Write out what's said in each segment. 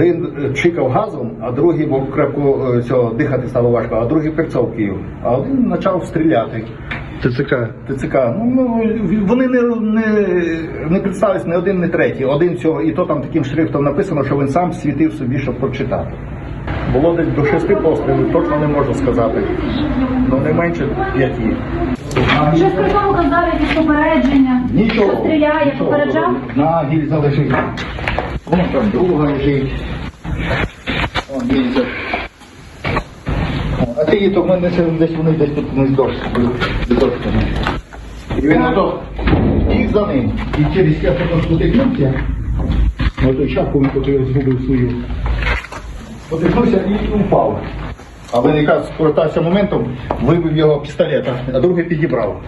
Він е, чикав газом, а другий, бо крепко е, цього дихати стало важко, а другий прицов Київ. А один почав стріляти. ТЦК. ТЦК. Ну, ну вони не, не, не представились ні один, ні третій. Один цього, і то там таким шрифтом написано, що він сам світив собі, щоб прочитати. Було десь до шести пострілів, точно не можу сказати. Ну не менше п'яті. Вже сказав казав якісь попередження, Нічого. що стріляє, нічого. попереджав. На гільза лежить. Вон там друга лежить. Вон гільза. А ти її то в мене десь вони десь тут не з дошки. І він ото біг за ним. І через я потім спотикнувся. На той шапку він поки згубив свою. Спотикнувся і упав. А він якраз скористався моментом, вибив його пістолета, а другий підібрав.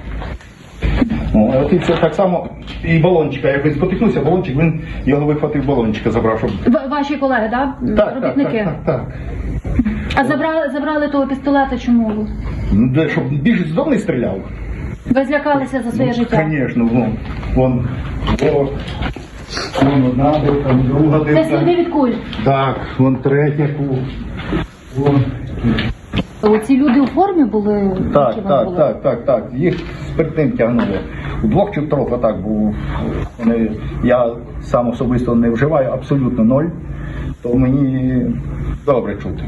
О, а ти це так само і балончика, як він спотикнувся, балончик, він його вихватив балончика, забрав, щоб. В- Ваші колеги, да? Так, так, так, робітники? так, так. А забрали, забрали того пістолета чому? Ну, де, щоб більше з не стріляв. Ви злякалися за своє життя? Звісно, вон, вон, вон, вон одна дивка, друга Це сліди дивка. від куль. Так, вон третя ку. Вон. Ці люди у формі були? Так, Які так, були? так, так, так. Їх спиртним тягнули. У двох чи трьох атак був. Вони, я сам особисто не вживаю абсолютно ноль, то мені добре чути.